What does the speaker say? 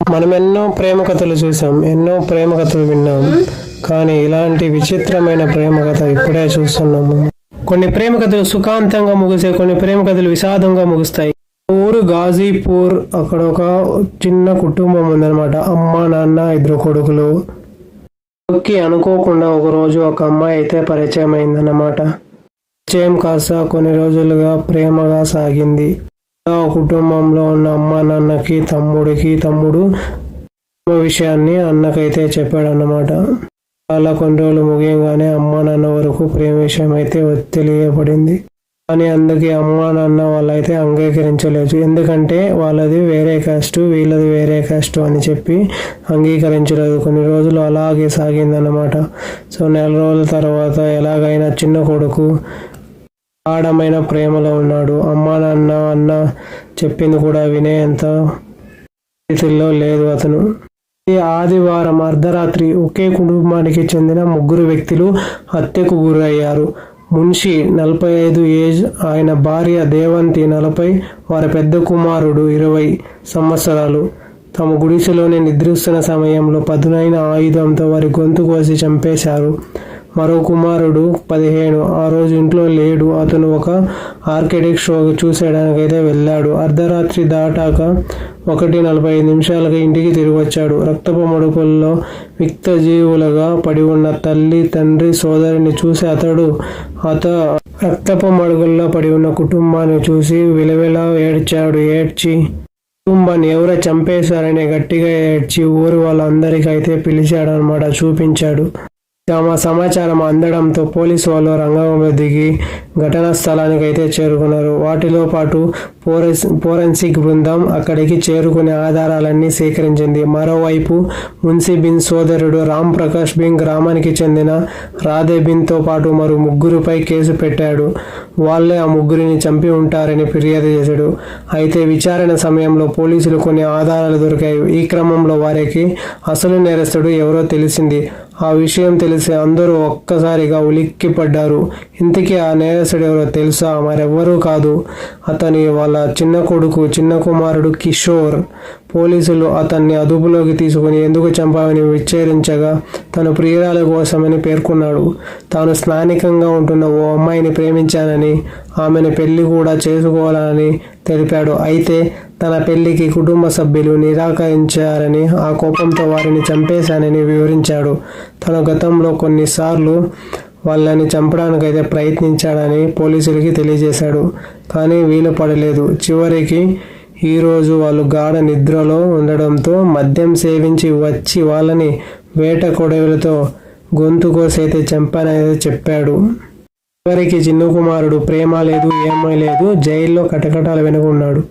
మనం ఎన్నో ప్రేమ కథలు చూసాం ఎన్నో ప్రేమ కథలు విన్నాం కానీ ఇలాంటి విచిత్రమైన ప్రేమ కథ ఇప్పుడే చూస్తున్నాము. కొన్ని ప్రేమ కథలు సుఖాంతంగా ముగిసే కొన్ని ప్రేమ కథలు విషాదంగా ముగుస్తాయి. ఊరు గాజీపూర్ అక్కడ ఒక చిన్న కుటుంబం ఉందన్నమాట. అమ్మ నాన్న ఇద్దరు కొడుకులు. కి అనుకోకుండా ఒక రోజు ఒక అమ్మాయి అయితే పరిచయం అయిందన్నమాట పరిచయం కాస్త కొన్ని రోజులుగా ప్రేమగా సాగింది. కుటుంబంలో ఉన్న అమ్మ నాన్నకి తమ్ముడికి తమ్ముడు విషయాన్ని అన్నకైతే చెప్పాడు అన్నమాట అలా కొన్ని రోజులు ముగియంగానే అమ్మ నాన్న వరకు ప్రేమ విషయం అయితే తెలియబడింది కానీ అందుకే అమ్మ నాన్న వాళ్ళైతే అంగీకరించలేదు. ఎందుకంటే వాళ్ళది వేరే కాస్ట్ వీళ్ళది వేరే కాస్ట్ అని చెప్పి అంగీకరించలేదు. కొన్ని రోజులు అలాగే సాగిందన్నమాట. సో నెల రోజుల తర్వాత ఎలాగైనా చిన్న కొడుకు గాఢమైన ప్రేమలో ఉన్నాడు. అమ్మా నాన్న అన్న చెప్పింది కూడా వినేంత స్థితిలో లేదు అతను. ఆదివారం అర్ధరాత్రి ఒకే కుటుంబానికి చెందిన ముగ్గురు వ్యక్తులు హత్యకు గురయ్యారు. మున్షి నలభై ఐదు ఏజ్ ఆయన భార్య దేవంతి నలభై వారి పెద్ద కుమారుడు ఇరవై సంవత్సరాలు. తమ గుడిసెలోనే నిద్రిస్తున్న సమయంలో పదునైన ఆయుధంతో వారి గొంతు కోసి చంపేశారు. మరో కుమారుడు పదిహేను. ఆ రోజు ఇంట్లో లేడు. అతను ఒక ఆర్కిటెక్ట్ షో చూసేయడానికైతే వెళ్ళాడు. అర్ధరాత్రి దాటాక ఒకటి నలభై ఐదు నిమిషాలకు ఇంటికి తిరిగి వచ్చాడు. రక్తపు మడుపుల్లో విక్త జీవులుగా పడి ఉన్న తల్లి తండ్రి సోదరిని చూసి అతడు అత రక్తపు మడుగుల్లో పడి ఉన్న కుటుంబాన్ని చూసి విలవిల ఏడ్చాడు. ఏడ్చి కుటుంబాన్ని ఎవరో చంపేశారని గట్టిగా ఏడ్చి ఊరు వాళ్ళందరికీ అయితే పిలిచాడు అనమాట చూపించాడు. తమ సమాచారం అందడంతో పోలీసు వాళ్ళు రంగంలో దిగి ఘటనా స్థలానికి అయితే చేరుకున్నారు. వాటిలో పాటు ఫోరెన్స్ ఫోరెన్సిక్ బృందం అక్కడికి చేరుకునే ఆధారాలన్నీ సేకరించింది. మరోవైపు మున్సీ బిన్ సోదరుడు రామ్ ప్రకాష్ బిన్ గ్రామానికి చెందిన రాధే బిన్తో పాటు మరో ముగ్గురుపై కేసు పెట్టాడు. వాళ్ళే ఆ ముగ్గురిని చంపి ఉంటారని ఫిర్యాదు చేశాడు. అయితే విచారణ సమయంలో పోలీసులు కొన్ని ఆధారాలు దొరికాయి. ఈ క్రమంలో వారికి అసలు నేరస్తుడు ఎవరో తెలిసింది. ఆ విషయం తెలిసి అందరూ ఒక్కసారిగా ఉలిక్కిపడ్డారు. ఇంతకీ ఆ నేరసుడు ఎవరో తెలుసా? మరెవ్వరూ కాదు. అతని వాళ్ళ చిన్న కొడుకు చిన్న కుమారుడు కిషోర్. పోలీసులు అతన్ని అదుపులోకి తీసుకుని ఎందుకు చంపావని విచారించగా తన ప్రియురాల కోసమని పేర్కొన్నాడు. తాను స్థానికంగా ఉంటున్న ఓ అమ్మాయిని ప్రేమించానని ఆమెను పెళ్ళి కూడా చేసుకోవాలని తెలిపాడు. అయితే తన పెళ్ళికి కుటుంబ సభ్యులు నిరాకరించారని ఆ కోపంతో వారిని చంపేశానని వివరించాడు. తన గతంలో కొన్నిసార్లు వాళ్ళని చంపడానికైతే ప్రయత్నించాడని పోలీసులకి తెలియజేశాడు కానీ వీలు పడలేదు. చివరికి ఈరోజు వాళ్ళు గాఢ నిద్రలో ఉండడంతో మద్యం సేవించి వచ్చి వాళ్ళని వేట కొడవలతో గొంతు కోసైతే చంపానైతే చెప్పాడు. చివరికి చిన్న కుమారుడు ప్రేమ లేదు ఏమీ లేదు జైల్లో కటకటాలు వెనుకున్నాడు.